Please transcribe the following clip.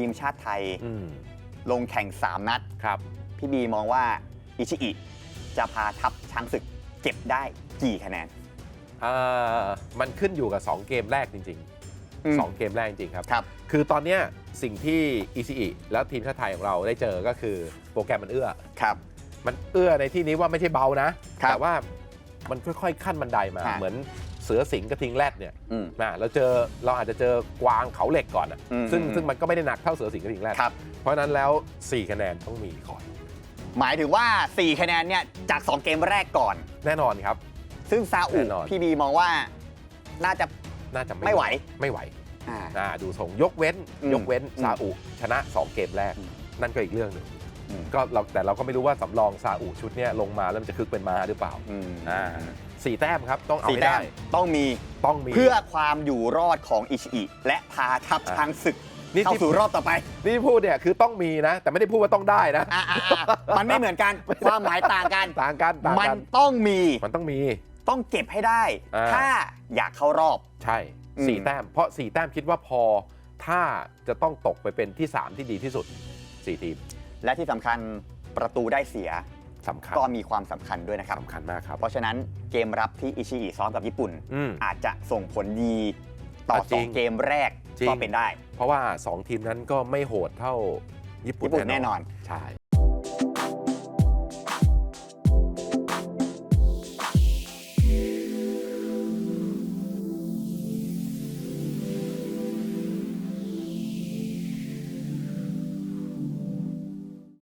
ทีมชาติไทยอืมลงแข่ง 3 นัดครับ พี่บีมองว่าอิชิอิจะพาทัพช้างศึกเก็บได้กี่คะแนนเอ่อมันขึ้นอยู่กับ 2 เกมแรกจริงอืมๆ2 เกมแรกจริงๆครับครับ คือตอนเนี้ยสิ่งที่อีซีแล้วทีมชาติไทยของเราได้เจอก็คือโปรแกรมมันเอื้อครับ มันเอื้อในที่นี้ว่าไม่ใช่เบานะครับแต่ว่ามันค่อยๆขั้นบันไดมาฮะเหมือนเสือสิงห์กระทิงแรดเนี่ยอืม นะเราเจอเราอาจจะเจอกวางเขาเหล็กก่อนอะอืมซึ่งอืม ซึ่งมันก็ไม่ได้หนักเท่าเสือสิงห์กระทิงแรดครับ เพราะฉะนั้นแล้ว 4 คะแนนต้องมีก่อนหมายถึงว่า 4 คะแนนเนี่ย จาก 2 เกมแรกก่อน แน่นอนครับ ซึ่งซาอุแน่นอน พี่บีมองว่าน่าจะ น่าจะไม่ไหว ไม่ไหวอ่า อ่าดูทรงยกเว้นอืมยกเว้นอืมซาอุชนะ 2 เกมแรก อืม นั่นก็อีกเรื่องหนึ่งอืม ก็เราแต่เราก็ไม่รู้ว่าสำรองซาอุชุดเนี้ยลงมาแล้วมันจะคึกเป็นมาหรือเปล่าอืมอ่าสี่แต้มครับต้องเอาสี่ให้แต้ได้มต้องมีต้องมี เพื่อความอยู่รอดของอิชิอิและพาทัพอ่าช้างศึกนี่เข้าที่ สู่รอบต่อไปนี่ที่พูดเนี่ยคือต้องมีนะ แต่ไม่ได้พูดว่าต้องได้นะ อ่ามันไม่เหมือนกันความหมายต่างกัน ต่างกันต่างมันกันต้องมีมันต้องมี ต้องเก็บให้ได้ อ่า ถ้าอยากเข้ารอบ ใช่อืม สี่แต้ม เพราะสี่แต้มคิดว่าพอถ้าจะต้องตกไปเป็นที่3ที่ดีที่สุดสี่ทีม และที่สำคัญประตูได้เสียสำคัญก็มีความสำคัญด้วยนะครับ สำคัญมากครับเพราะฉะนั้นเกมรับที่อิชิอิซ้อมกับญี่ปุ่น อืม อาจจะส่งผลดีต่ออะจสริองงเกมแรกจริง ก็เป็นได้เพราะว่า 2 ทีมนั้นก็ไม่โหดเท่าญี่ปุ่นญี่ปุ่นแน่นอน ใช่